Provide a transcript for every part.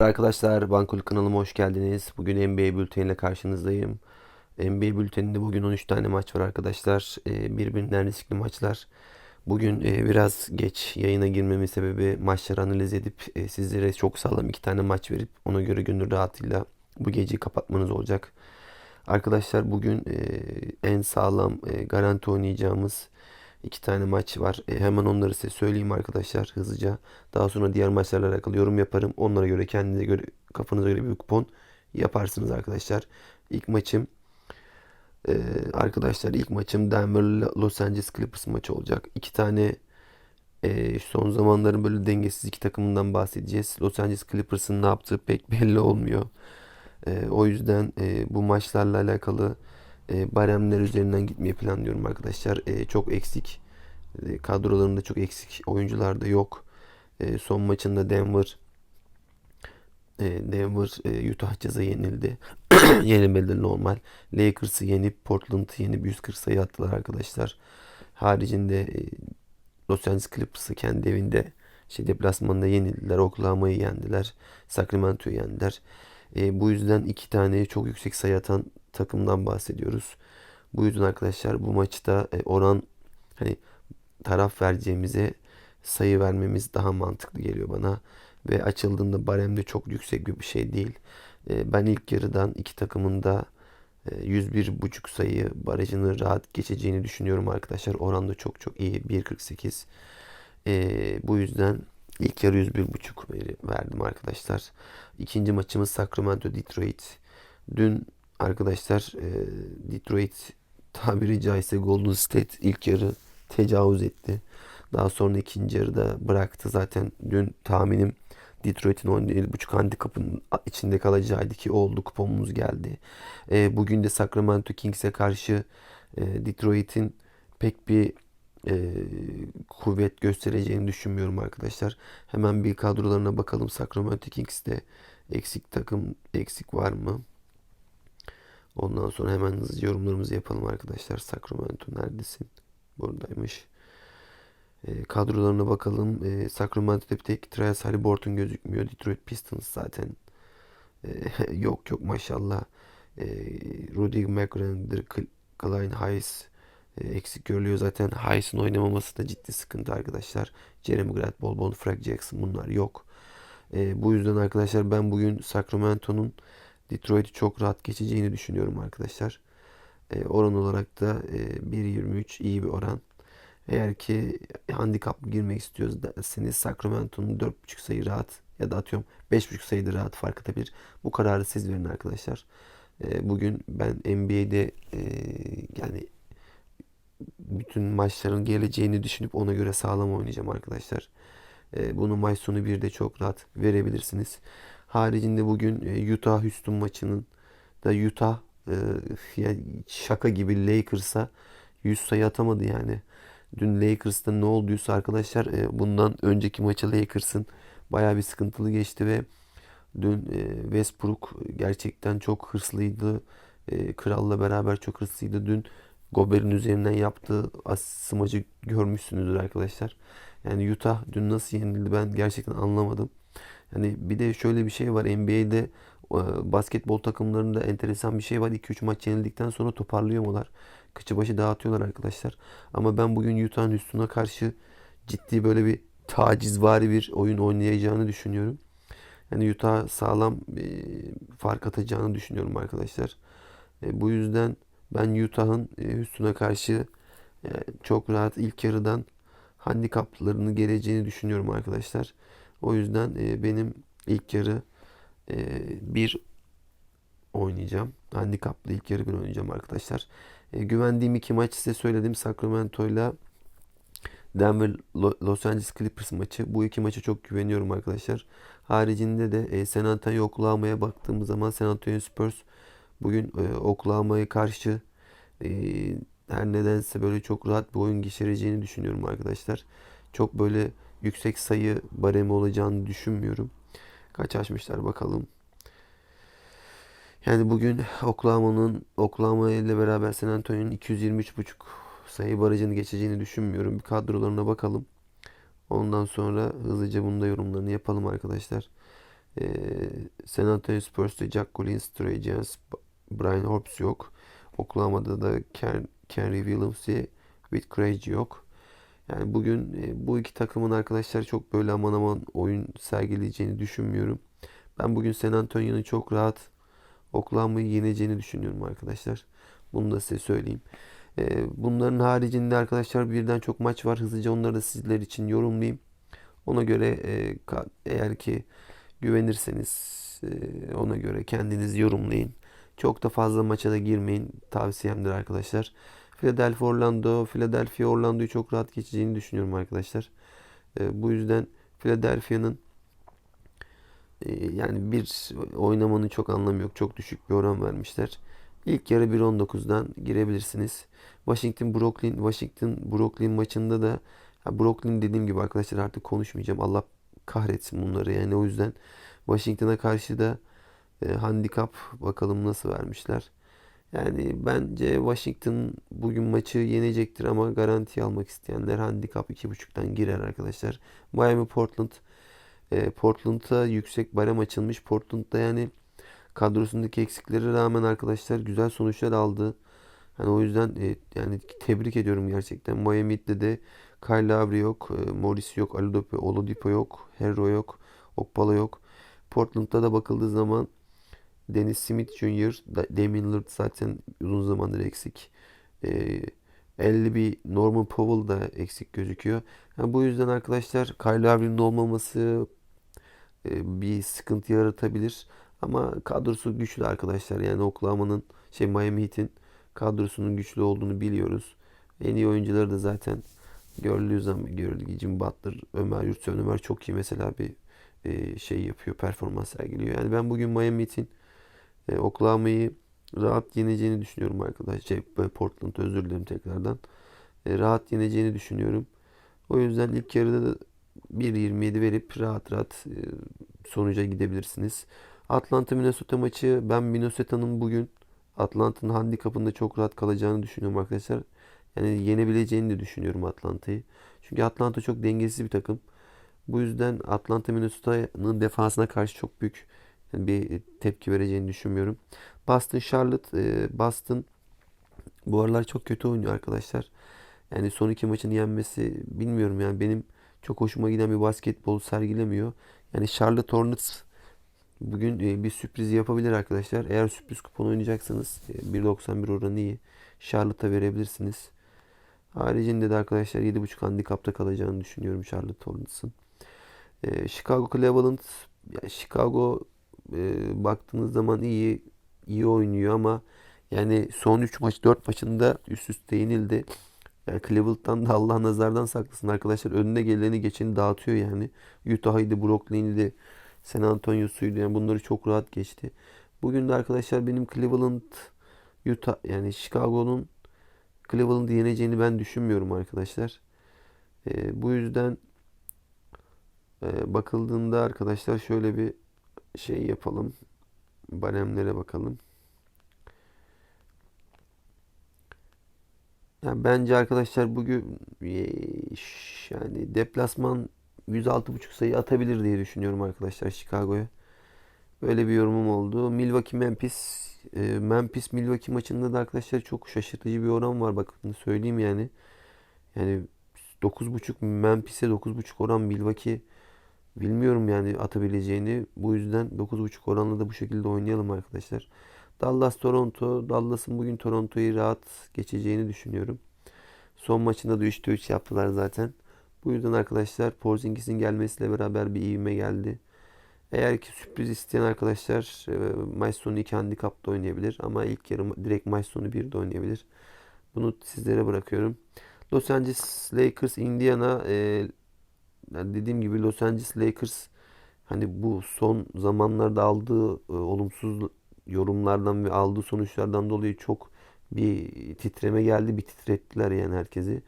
Arkadaşlar Bankol kanalıma hoş geldiniz. Bugün NBA bülteniyle karşınızdayım. NBA bülteninde bugün 13 tane maç var arkadaşlar. Ee, birbirinden riskli maçlar. Bugün e, biraz geç yayına girmemin sebebi maçları analiz edip e, sizlere çok sağlam iki tane maç verip ona göre gönül rahatıyla bu geceyi kapatmanız olacak. Arkadaşlar bugün e, en sağlam garanti oynayacağımız iki tane maç var. Hemen onları size söyleyeyim arkadaşlar hızlıca. Daha sonra diğer maçlarla alakalı yorum yaparım. Onlara göre kendinize göre kafanıza göre bir kupon yaparsınız arkadaşlar. İlk maçım ee, arkadaşlar ilk maçım Denver Los Angeles Clippers maçı olacak. İki tane e, son zamanların böyle dengesiz iki takımından bahsedeceğiz. Los Angeles Clippers'ın ne yaptığı pek belli olmuyor. E, o yüzden e, bu maçlarla alakalı e, baremler üzerinden gitmeyi planlıyorum arkadaşlar. E, çok eksik e, kadrolarında çok eksik oyuncular da yok. E, son maçında Denver e, Denver e, Utah Jazz'a yenildi. Yenilmeleri normal. Lakers'ı yenip Portland'ı yenip 140 sayı attılar arkadaşlar. Haricinde e, Los Angeles Clippers'ı kendi evinde şey deplasmanında yenildiler. Oklahoma'yı yendiler. Sacramento'yu yendiler. E, bu yüzden iki tane çok yüksek sayı atan takımdan bahsediyoruz. Bu yüzden arkadaşlar bu maçta e, oran hani taraf vereceğimize sayı vermemiz daha mantıklı geliyor bana. Ve açıldığında baremde çok yüksek bir şey değil. E, ben ilk yarıdan iki takımın da e, 101.5 sayı barajını rahat geçeceğini düşünüyorum arkadaşlar. Oran da çok çok iyi. 1.48. E, bu yüzden ilk yarı 101.5 verdim arkadaşlar. İkinci maçımız Sacramento Detroit. Dün arkadaşlar e, Detroit tabiri caizse Golden State ilk yarı tecavüz etti. Daha sonra ikinci yarıda bıraktı. Zaten dün tahminim Detroit'in 17.5 handikapın içinde kalacağıydı ki oldu kuponumuz geldi. E, bugün de Sacramento Kings'e karşı e, Detroit'in pek bir e, kuvvet göstereceğini düşünmüyorum arkadaşlar. Hemen bir kadrolarına bakalım. Sacramento Kings'te eksik takım eksik var mı? Ondan sonra hemen hızlı yorumlarımızı yapalım arkadaşlar. Sacramento neredesin? Buradaymış. E, kadrolarına bakalım. E, Sacramento'da bir tek Trias Haliburton gözükmüyor. Detroit Pistons zaten e, yok yok maşallah. E, Rudy McGrander, Klein Hayes eksik görülüyor. Zaten Hayes'in oynamaması da ciddi sıkıntı arkadaşlar. Jeremy Grant, Bol Bol, Frank Jackson bunlar yok. E, bu yüzden arkadaşlar ben bugün Sacramento'nun Detroit'i çok rahat geçeceğini düşünüyorum arkadaşlar. E, oran olarak da e, 1.23 iyi bir oran. Eğer ki handikaplı girmek istiyoruz derseniz Sacramento'nun 4.5 sayı rahat ya da atıyorum 5.5 sayıda rahat fark atabilir. Bu kararı siz verin arkadaşlar. E, bugün ben NBA'de e, yani bütün maçların geleceğini düşünüp ona göre sağlam oynayacağım arkadaşlar. E, bunu maç sonu bir de çok rahat verebilirsiniz. Haricinde bugün Utah Houston maçının da Utah yani şaka gibi Lakers'a 100 sayı atamadı yani. Dün Lakers'ta ne olduysa arkadaşlar e, bundan önceki maçı Lakers'ın bayağı bir sıkıntılı geçti ve dün e, Westbrook gerçekten çok hırslıydı. E, Kral'la beraber çok hırslıydı. Dün Gober'in üzerinden yaptığı maçı görmüşsünüzdür arkadaşlar. Yani Utah dün nasıl yenildi ben gerçekten anlamadım. Yani bir de şöyle bir şey var NBA'de basketbol takımlarında enteresan bir şey var. 2-3 maç yenildikten sonra toparlıyorlar. Kıçı başı dağıtıyorlar arkadaşlar. Ama ben bugün Utah'ın üstüne karşı ciddi böyle bir tacizvari bir oyun oynayacağını düşünüyorum. Yani Utah sağlam e, fark atacağını düşünüyorum arkadaşlar. E, bu yüzden ben Utah'ın e, üstüne karşı e, çok rahat ilk yarıdan handikaplarını geleceğini düşünüyorum arkadaşlar. O yüzden e, benim ilk yarı e, bir oynayacağım. Handikaplı ilk yarı bir oynayacağım arkadaşlar. E, güvendiğim iki maç size söyledim. Sacramento ile Denver Los Angeles Clippers maçı. Bu iki maça çok güveniyorum arkadaşlar. Haricinde de e, San Antonio Oklahoma'ya baktığımız zaman San Antonio Spurs bugün e, Oklahoma'ya karşı e, her nedense böyle çok rahat bir oyun geçireceğini düşünüyorum arkadaşlar. Çok böyle yüksek sayı baremi olacağını düşünmüyorum. Kaç açmışlar bakalım. Yani bugün Oklahoma'nın Oklahoma ile beraber San Antonio'nun 223.5 sayı barajını geçeceğini düşünmüyorum. Bir kadrolarına bakalım. Ondan sonra hızlıca bunda yorumlarını yapalım arkadaşlar. E, San Antonio Spurs'ta Jack Collins, Trey Jones, Brian Hobbs yok. Oklahoma'da da Ken, Kenry Williams, Whit Krejci yok. Yani bugün e, bu iki takımın arkadaşlar çok böyle aman aman oyun sergileyeceğini düşünmüyorum. Ben bugün San Antonio'nun çok rahat Oklahoma'yı yeneceğini düşünüyorum arkadaşlar. Bunu da size söyleyeyim. E, bunların haricinde arkadaşlar birden çok maç var. Hızlıca onları da sizler için yorumlayayım. Ona göre e, eğer ki güvenirseniz ona göre kendiniz yorumlayın. Çok da fazla maça da girmeyin. Tavsiyemdir arkadaşlar. Philadelphia Orlando. Philadelphia Orlando'yu çok rahat geçeceğini düşünüyorum arkadaşlar. E, bu yüzden Philadelphia'nın e, yani bir oynamanın çok anlamı yok. Çok düşük bir oran vermişler. İlk yarı 1.19'dan girebilirsiniz. Washington Brooklyn Washington Brooklyn maçında da ya Brooklyn dediğim gibi arkadaşlar artık konuşmayacağım. Allah kahretsin bunları yani o yüzden Washington'a karşı da e, handikap bakalım nasıl vermişler. Yani bence Washington bugün maçı yenecektir ama garanti almak isteyenler handikap 2.5'tan girer arkadaşlar. Miami Portland e, Portland'a yüksek barem açılmış. Portland'da yani kadrosundaki eksikleri rağmen arkadaşlar güzel sonuçlar aldı. Hani o yüzden e, yani tebrik ediyorum gerçekten. Miami'de de Kyle Lowry yok, e, Morris yok, Oladipo, Oladipo yok, Herro yok, Okpala yok. Portland'da da bakıldığı zaman Dennis Smith Jr., Da- Damian Lillard zaten uzun zamandır eksik. E, 50 bir Norman Powell da eksik gözüküyor. Yani bu yüzden arkadaşlar Kyle Lowry'nin olmaması e, bir sıkıntı yaratabilir. Ama kadrosu güçlü arkadaşlar. Yani Oklahoma'nın şey Miami Heat'in kadrosunun güçlü olduğunu biliyoruz. En iyi oyuncuları da zaten görüldüğü zaman görüldüğü Jim Butler, Ömer Yurtseven. Ömer çok iyi mesela bir e, şey yapıyor, performans sergiliyor. Yani ben bugün Miami Heat'in e, Oklahoma'yı rahat yeneceğini düşünüyorum arkadaşlar. Şey, Portland özür dilerim tekrardan. E, rahat yeneceğini düşünüyorum. O yüzden ilk yarıda da 1.27 verip rahat rahat e, sonuca gidebilirsiniz. Atlanta Minnesota maçı ben Minnesota'nın bugün Atlanta'nın handikapında çok rahat kalacağını düşünüyorum arkadaşlar. Yani yenebileceğini de düşünüyorum Atlanta'yı. Çünkü Atlanta çok dengesiz bir takım. Bu yüzden Atlanta Minnesota'nın defansına karşı çok büyük bir tepki vereceğini düşünmüyorum. Boston Charlotte e, Boston bu aralar çok kötü oynuyor arkadaşlar. Yani son iki maçını yenmesi bilmiyorum yani benim çok hoşuma giden bir basketbol sergilemiyor. Yani Charlotte Hornets bugün e, bir sürpriz yapabilir arkadaşlar. Eğer sürpriz kupon oynayacaksanız e, 1.91 oranı iyi. Charlotte'a verebilirsiniz. Haricinde de arkadaşlar 7.5 handikapta kalacağını düşünüyorum Charlotte Hornets'ın. E, Chicago Cleveland Chicago e, baktığınız zaman iyi iyi oynuyor ama yani son 3 maç 4 maçında üst üste yenildi. Yani Cleveland'dan da Allah nazardan saklasın arkadaşlar. Önüne geleni geçeni dağıtıyor yani. Utah'ydı, Brooklyn'di, San Antonio'suydu. Yani bunları çok rahat geçti. Bugün de arkadaşlar benim Cleveland, Utah yani Chicago'nun Cleveland'ı yeneceğini ben düşünmüyorum arkadaşlar. Ee, bu yüzden e, bakıldığında arkadaşlar şöyle bir şey yapalım. Baremlere bakalım. Yani bence arkadaşlar bugün e, yani deplasman 106.5 sayı atabilir diye düşünüyorum arkadaşlar Chicago'ya. Böyle bir yorumum oldu. Milwaukee Memphis Memphis Milwaukee maçında da arkadaşlar çok şaşırtıcı bir oran var. Bakın söyleyeyim yani. Yani 9.5 Memphis'e 9.5 oran Milwaukee bilmiyorum yani atabileceğini. Bu yüzden 9.5 oranla da bu şekilde oynayalım arkadaşlar. Dallas Toronto. Dallas'ın bugün Toronto'yu rahat geçeceğini düşünüyorum. Son maçında da 3'te 3 yaptılar zaten. Bu yüzden arkadaşlar Porzingis'in gelmesiyle beraber bir ivme geldi. Eğer ki sürpriz isteyen arkadaşlar e, maç sonu 2 handikapta oynayabilir. Ama ilk yarı direkt maç sonu 1'de oynayabilir. Bunu sizlere bırakıyorum. Los Angeles Lakers Indiana e, yani dediğim gibi Los Angeles Lakers hani bu son zamanlarda aldığı e, olumsuz yorumlardan ve aldığı sonuçlardan dolayı çok bir titreme geldi. Bir titrettiler yani herkesi.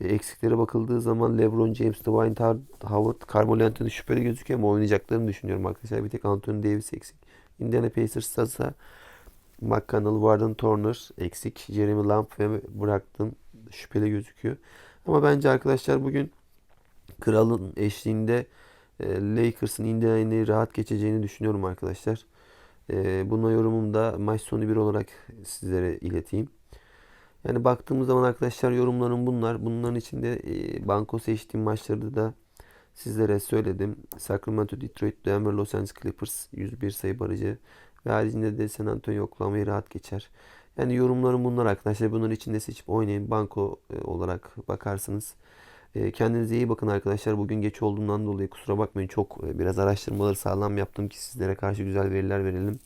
E, eksiklere bakıldığı zaman LeBron James, Dwight Howard, Carmelo Anthony şüpheli gözüküyor ama oynayacaklarını düşünüyorum arkadaşlar. Bir tek Anthony Davis eksik. Indiana Pacers'ta ise McConnell, Warden Turner eksik. Jeremy Lamb ve Brogdon şüpheli gözüküyor. Ama bence arkadaşlar bugün kralın eşliğinde E, Lakers'ın Indiana'yı rahat geçeceğini düşünüyorum arkadaşlar. E, buna yorumum da maç sonu bir olarak sizlere ileteyim. Yani baktığımız zaman arkadaşlar yorumlarım bunlar. Bunların içinde e, banko seçtiğim maçları da sizlere söyledim. Sacramento, Detroit, Denver, Los Angeles Clippers 101 sayı barajı ve haricinde de San Antonio, Oklahoma'yı rahat geçer. Yani yorumlarım bunlar arkadaşlar. Bunların içinde seçip oynayın. Banko olarak bakarsınız. E, Kendinize iyi bakın arkadaşlar. Bugün geç olduğundan dolayı kusura bakmayın. Çok e, biraz araştırmaları sağlam yaptım ki sizlere karşı güzel veriler verelim.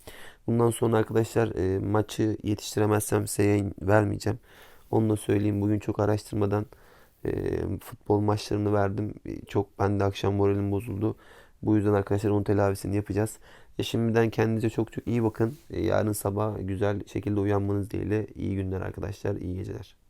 Bundan sonra arkadaşlar e, maçı yetiştiremezsem size yayın vermeyeceğim. Onu da söyleyeyim. Bugün çok araştırmadan e, futbol maçlarını verdim. Çok ben de akşam moralim bozuldu. Bu yüzden arkadaşlar onun telavisini yapacağız. E, şimdiden kendinize çok çok iyi bakın. Yarın sabah güzel şekilde uyanmanız dileğiyle iyi günler arkadaşlar. iyi geceler.